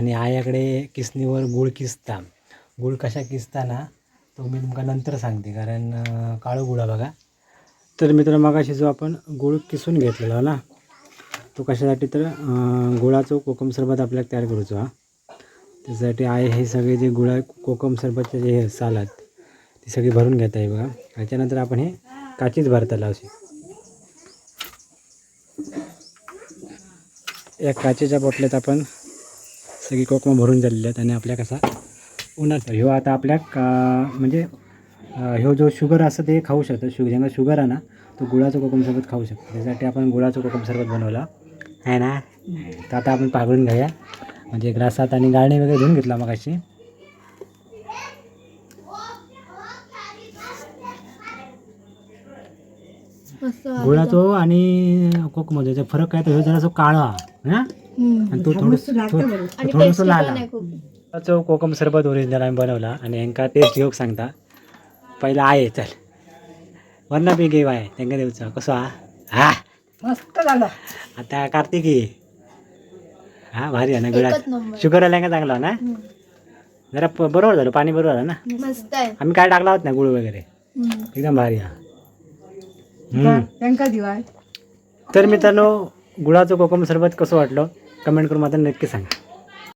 आणि आयाकडे किसणीवर गुळ किसता. गुळ कशा किसता ना तो मी तुमका नंतर सांगते कारण काळो गुळ हा बघा. तर मित्र मगाशी जो आपण गुळ किसून घेतलेला ना तो कशासाठी तर गुळाचं कोकम सरबत आपल्याला तयार करूचो हा. त्यासाठी आहे हे सगळे जे गुळा कोकम सरबतचे जे हे सालात ती सगळी भरून घेत आहे बघा. त्याच्यानंतर आपण हे काचीच भरताला अशी या काचेच्या बॉटल्यात आपण सगळी कोकम भरून झालेली आहेत आणि आपल्या कसा उन्हात. ह्यो आता आपल्या का म्हणजे ह्यो जो शुगर असतं ते खाऊ शकतो. शुगर ज्यांना शुगर आहे ना तो गुळाचं कोकम सरबत खाऊ शकतो. त्यासाठी आपण गुळाचं कोकम सरबत बनवला. आहे ना? तर आता आपण पागळून घेऊया. म्हणजे ग्लासात आणि गाळणे वगैरे धुवून घेतला मग अशी गुळाचो आणि कोकमचा फरक काय तर ह्यो जरासो काळा. हा? आणि तो थोडस थोडंसं लाल. कोकम सरबत ओरिजिनल आम्ही बनवला. आणि यांका टेस्ट घेऊक सांगता. पहिला आहे चल. वरना बी घेऊ आहे त्यांना देऊचा. कसो हा? हा. मस्त झालं. आता कार्तिकी. हा भारी आहे ना गुळात. शुगर आल्या का चांगला ना. जरा प- बरोबर झालं पाणी बरोबर आलं ना? मस्त आहे. आम्ही काय टाकला होत ना गुळ वगैरे. एकदम भारी हा. त्यांका दिवाय तर मित्रांनो गुळाचं कोकम सरबत कसं वाटलं? कमेंट करून माझं नक्की सांगा.